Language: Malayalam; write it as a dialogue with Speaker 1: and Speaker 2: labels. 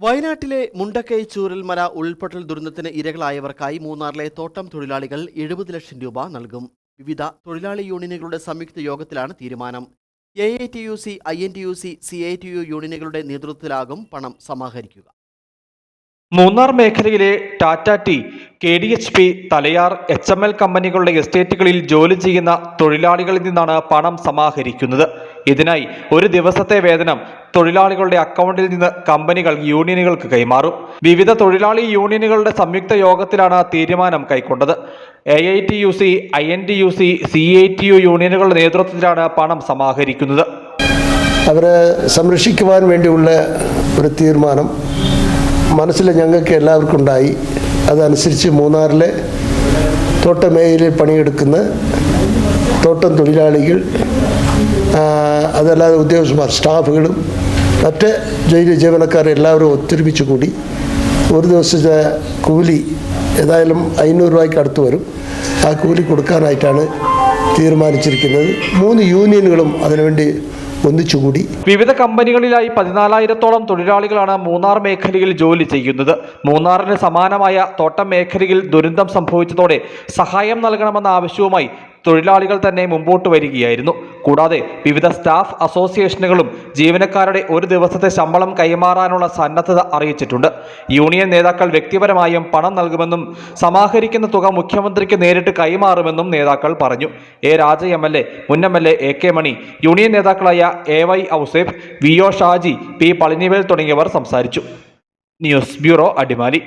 Speaker 1: വയനാട്ടിലെ മുണ്ടക്കൈ ചൂരൽമല ഉൾപ്പൊട്ടൽ ദുരന്തത്തിന് ഇരകളായവർക്കായി മൂന്നാറിലെ തോട്ടം തൊഴിലാളികൾ എഴുപത് ലക്ഷം രൂപ നൽകും. വിവിധ തൊഴിലാളി യൂണിയനുകളുടെ സംയുക്ത യോഗത്തിലാണ് തീരുമാനം. A I T U C I N T U C C I T U യൂണിയനുകളുടെ നേതൃത്വത്തിലാകും പണം സമാഹരിക്കുക.
Speaker 2: മൂന്നാർ മേഖലയിലെ Tata T K D H P Thalayar H M L കമ്പനികളുടെ എസ്റ്റേറ്റുകളിൽ ജോലി ചെയ്യുന്ന തൊഴിലാളികളിൽ നിന്നാണ് പണം സമാഹരിക്കുന്നത്. ഇതിനായി ഒരു ദിവസത്തെ വേതനം തൊഴിലാളികളുടെ അക്കൗണ്ടിൽ നിന്ന് കമ്പനികൾ യൂണിയനുകൾക്ക് കൈമാറും. വിവിധ തൊഴിലാളി യൂണിയനുകളുടെ സംയുക്ത യോഗത്തിലാണ് തീരുമാനം കൈക്കൊണ്ടത്. A I T U C I N T U C C I T U യൂണിയനുകളുടെ നേതൃത്വത്തിലാണ് പണം സമാഹരിക്കുന്നത്.
Speaker 3: അവരെ സംരക്ഷിക്കുവാൻ വേണ്ടിയുള്ള ഒരു തീരുമാനം മനസ്സിൽ ഞങ്ങൾക്ക് എല്ലാവർക്കും ഉണ്ടായി. അതനുസരിച്ച് മൂന്നാറിലെ തോട്ടമേഖലയിൽ പണിയെടുക്കുന്ന തോട്ടം തൊഴിലാളികൾ അതല്ലാതെ ഉദ്യോഗസ്ഥന്മാർ സ്റ്റാഫുകളും മറ്റ് ജയിൽ ജീവനക്കാർ എല്ലാവരും ഒത്തൊരുമിച്ച് കൂടി ഒരു ദിവസത്തെ കൂലി ഏതായാലും അഞ്ഞൂറ് രൂപയ്ക്ക് അടുത്ത് വരും. ആ കൂലി കൊടുക്കാനായിട്ടാണ് തീരുമാനിച്ചിരിക്കുന്നത്. മൂന്ന് യൂണിയനുകളും അതിനുവേണ്ടി ഒന്നിച്ചുകൂടി.
Speaker 2: വിവിധ കമ്പനികളിലായി പതിനാലായിരത്തോളം തൊഴിലാളികളാണ് മൂന്നാർ മേഖലയിൽ ജോലി ചെയ്യുന്നത്. മൂന്നാറിന് സമാനമായ തോട്ടം മേഖലയിൽ ദുരന്തം സംഭവിച്ചതോടെ സഹായം നൽകണമെന്ന ആവശ്യവുമായി തൊഴിലാളികൾ തന്നെ മുമ്പോട്ട് വരികയായിരുന്നു. കൂടാതെ വിവിധ സ്റ്റാഫ് അസോസിയേഷനുകളും ജീവനക്കാരുടെ ഒരു ദിവസത്തെ ശമ്പളം കൈമാറാനുള്ള സന്നദ്ധത അറിയിച്ചിട്ടുണ്ട്. യൂണിയൻ നേതാക്കൾ വ്യക്തിപരമായും പണം നൽകുമെന്നും സമാഹരിക്കുന്ന തുക മുഖ്യമന്ത്രിക്ക് നേരിട്ട് കൈമാറുമെന്നും നേതാക്കൾ പറഞ്ഞു. A Raja M L A മുൻ M L A K Mani union നേതാക്കളായ A Y Ouseph V O Shaji P Palanivel തുടങ്ങിയവർ സംസാരിച്ചു. News bureau Adimali.